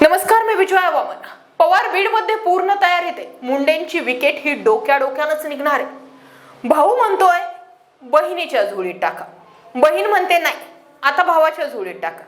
नमस्कार मी विजया वामन पवार बीडमध्ये पूर्ण तयार येते. मुंडेंची विकेट ही डोक्या डोक्यानच निघणार आहे. भाऊ म्हणतोय बहिणीच्या झोळीत टाका. बहीण म्हणते नाही आता भावाच्या झोळीत टाका.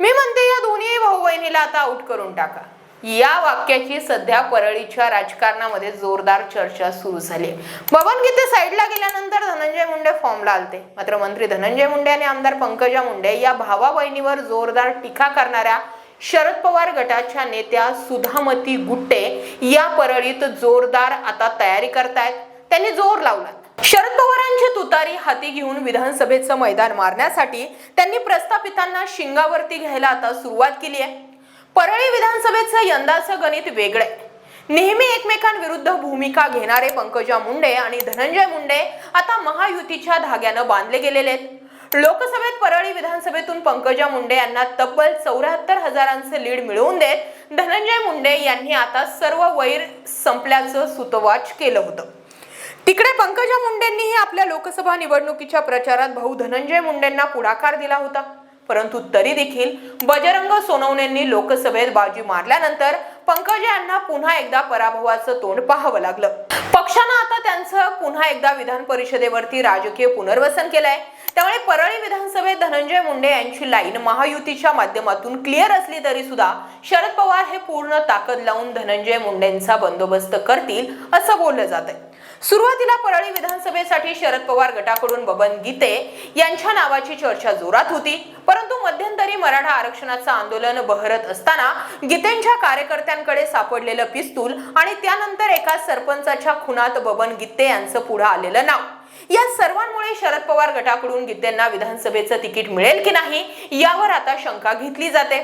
मी म्हणते या दोन्ही भाऊ बहिणीला आता आउट करून टाका. या वाक्याची सध्या परळीच्या राजकारणामध्ये जोरदार चर्चा सुरू झाली. बबन गीते साईडला गेल्यानंतर धनंजय मुंडे फॉर्मला आलते. मात्र मंत्री धनंजय मुंडे आणि आमदार पंकजा मुंडे या भावा बहिणीवर जोरदार टीका करणाऱ्या शरद पवार गटाच्या नेत्या सुधामती गुट्टे या परळीत जोरदार आता तयारी करतायत. त्यांनी जोर लावला. शरद पवारांची तुतारी हाती घेऊन विधानसभेचं मैदान मारण्यासाठी त्यांनी प्रस्थापितांना शिंगावरती घ्यायला आता सुरुवात केली आहे. परळी विधानसभेचं यंदाचं गणित वेगळं नेहमी एकमेकांविरुद्ध भूमिका घेणारे पंकजा मुंडे आणि धनंजय मुंडे आता महायुतीच्या धाग्यानं बांधले गेलेले आहेत. लोकसभेत परळी विधानसभेतून पंकजा मुंडे यांना तब्बल चौऱ्याहत्तर हजारांचे लीड मिळवून देत धनंजय मुंडे यांनी आता सर्व वैर संपल्याचं सुतवाच केलं होतं. तिकडे पंकजा मुंडेंनीही आपल्या लोकसभा निवडणुकीच्या प्रचारात भाऊ धनंजय मुंडेंना पुढाकार दिला होता. परंतु तरी देखील बजरंग सोनवणेंनी लोकसभेत बाजी मारल्यानंतर पंकजा यांना पुन्हा एकदा पराभवाचं तोंड पाहावं लागलं. पक्षानं आता त्यांचं पुन्हा एकदा विधान परिषदेवरती राजकीय पुनर्वसन केलंय. त्यामुळे परळी विधानसभेत धनंजय मुंडे यांची लाईन महायुतीच्या माध्यमातून क्लिअर असली तरी सुद्धा शरद पवार हे पूर्ण ताकद लावून धनंजय मुंडेंचा बंदोबस्त करतील असं बोललं जात आहे सुरुवातीला परळी विधानसभेसाठी शरद पवार गटाकडून बबन गीते यांच्या नावाची चर्चा जोरात होती. परंतु मध्यंतरी मराठा आरक्षणाचं आंदोलन बहरत असताना गीतेंच्या कार्यकर्त्यांकडे सापडलेलं पिस्तूल आणि त्यानंतर एका सरपंचाच्या खुनात बबन गीते यांचं पुढे आलेलं नाव. या सर्वांमुळे शरद पवार गटाकडून गीतेंना विधानसभेचं तिकीट मिळेल की नाही यावर आता शंका घेतली जाते.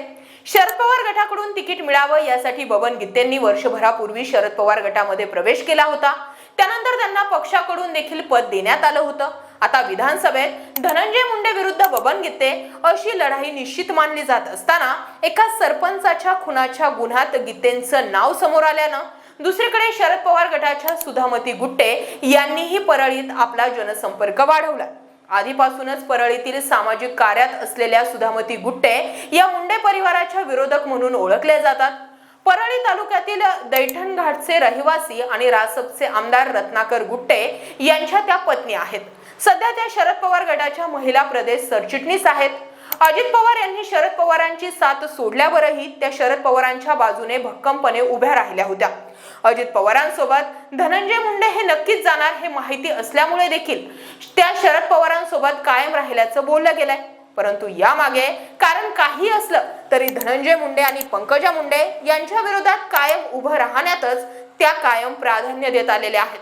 शरद पवार गटाकडून तिकीट मिळावं यासाठी बबन गीतेंनी वर्षभरापूर्वी शरद पवार गटामध्ये प्रवेश केला होता. त्यानंतर त्यांना पक्षाकडून देखील पद देण्यात आलं होतं. आता विधानसभेत धनंजय मुंडे विरुद्ध बबन गीते अशी लढाई निश्चित मानली जात असताना एका सरपंचाच्या खुनाच्या गुन्ह्यात गीतेंचं नाव समोर आल्यानं दुसरीकडे शरद पवार गटाच्या सुधामती गुट्टे यांनीही परळीत आपला जनसंपर्क वाढवला. आधीपासूनच परळीतील सामाजिक कार्यात असलेल्या सुधामती गुट्टे या मुंडे परिवाराच्या विरोधक म्हणून ओळखले जातात. परळी तालुक्यातील दैठण घाटचे रहिवासी आणि रासपचे आमदार रत्नाकर गुट्टे यांच्या त्या पत्नी आहेत. सध्या त्या शरद पवार गटाच्या महिला प्रदेश सरचिटणीस आहेत. अजित पवार यांनी शरद पवारांची साथ सोडल्यावरही त्या शरद पवारांच्या बाजूने भक्कमपणे उभ्या राहिल्या होत्या. अजित पवारांसोबत धनंजय मुंडे हे नक्कीच जाणार हे माहिती असल्यामुळे देखील त्या शरद पवारांसोबत कायम राहिल्याचं बोललं गेलंय. परंतु यामागे कारण काही असलं तरी धनंजय मुंडे आणि पंकजा मुंडे यांच्या विरोधात कायम उभं राहण्यातच त्या कायम प्राधान्य देत आलेल्या आहेत.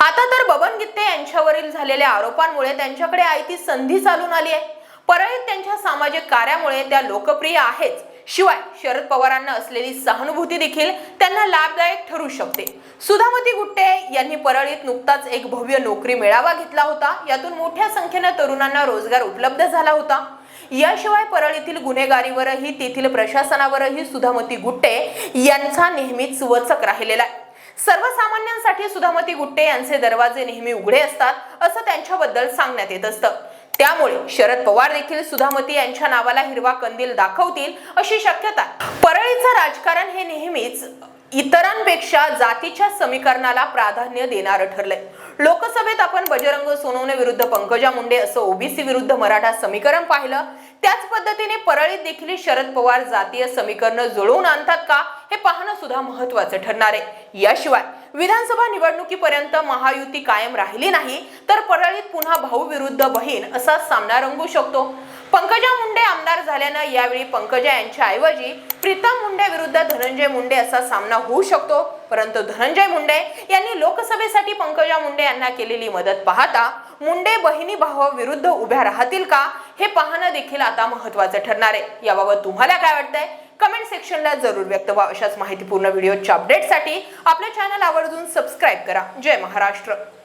आता तर बबन गित्ते यांच्यावरील झालेल्या आरोपांमुळे त्यांच्याकडे आयती संधी चालून आली आहे. परळीत त्यांच्या सामाजिक कार्यामुळे त्या लोकप्रिय आहेच. शिवाय शरद पवारांना असलेली सहानुभूती देखील त्यांना लाभदायक ठरू शकते. सुधामती गुट्टे यांनी परळीत नुकताच एक भव्य नोकरी मेळावा घेतला होता. यातून मोठ्या संख्येनं तरुणांना रोजगार उपलब्ध झाला होता. याशिवाय परळीतील गुन्हेगारीवरही तेथील प्रशासनावरही सुधामती गुट्टे यांचा नेहमीच वचक राहिलेला आहे. सर्वसामान्यांसाठी सुधामती गुट्टे यांचे दरवाजे नेहमी उघडे असतात असं त्यांच्याबद्दल सांगण्यात येत असतं. त्यामुळे शरद पवार देखील सुधामती यांच्या नावाला हिरवा कंदील दाखवतील अशी शक्यता. परळीचं राजकारण हे नेहमीच इतरांपेक्षा जातीच्या समीकरणाला प्राधान्य देणारं ठरलंय. लोकसभेत आपण बजरंग सोनवणे विरुद्ध पंकजा मुंडे असं ओबीसी विरुद्ध मराठा समीकरण पाहिलं. त्याच पद्धतीने परळीत देखील शरद पवार जातीय समीकरण जुळवून आणतात का हे पाहणं सुद्धा महत्वाचं ठरणार आहे. याशिवाय विधानसभा निवडणुकीपर्यंत महायुती कायम राहिली नाही तर परळीत पुन्हा भाऊ विरुद्ध बहीण असा सामना रंगू शकतो. पंकजा मुंडे आमदार झाल्यानं यावेळी पंकजा यांच्या ऐवजी प्रीतम मुंडे विरुद्ध धनंजय मुंडे असा सामना होऊ शकतो. परंतु धनंजय मुंडे यांनी लोकसभेसाठी पंकजा मुंडे यांना केलेली मदत पाहता मुंडे बहिणी भावा विरुद्ध उभ्या राहतील का हे पाहणं देखील आता महत्वाचं ठरणार आहे. याबाबत तुम्हाला काय वाटतंय? कमेंट सेक्शनला जरूर व्यक्त व्हा. अशाच माहितीपूर्ण व्हिडिओच्या अपडेटसाठी आपल्या चॅनल आवर्जून सबस्क्राईब करा. जय महाराष्ट्र.